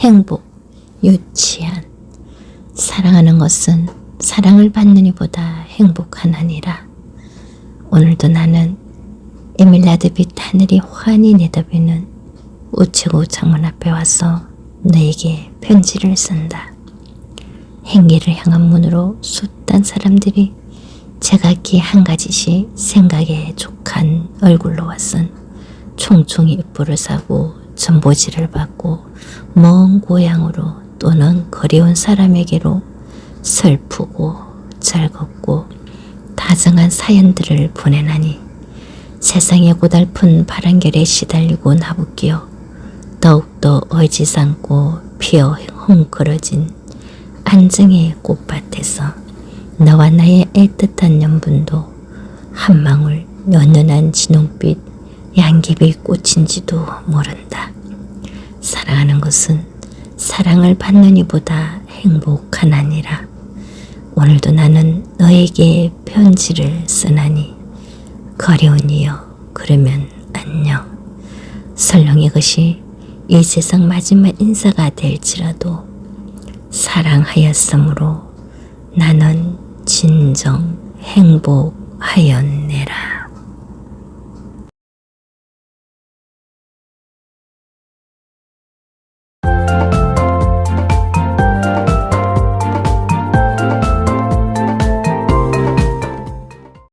행복, 유치한 사랑하는 것은 사랑을 받는 이보다 행복하나니라. 오늘도 나는 에밀라드 빛 하늘이 환히 내다비는 우체국 창문 앞에 와서 너에게 편지를 쓴다. 행기를 향한 문으로 숱한 사람들이 제각기 한 가지씩 생각에 족한 얼굴로 왔은 총총이 입불을 사고 전보지를 받고 먼 고향으로 또는 거리온 사람에게로 슬프고 즐겁고 다정한 사연들을 보내나니 세상의 고달픈 바람결에 시달리고 나부끼어 더욱더 어지상고 피어 헝클어진 안정의 꽃밭에서 너와 나의 애틋한 연분도 한 방울 연연한 진홍빛 양귀비 꽃인지도 모른다. 사랑하는 것은 사랑을 받는 이보다 행복하나니라. 오늘도 나는 너에게 편지를 쓰나니 거리온 이여 그러면 안녕. 설령 이것이 이 세상 마지막 인사가 될지라도 사랑하였으므로 나는 진정 행복하였네라.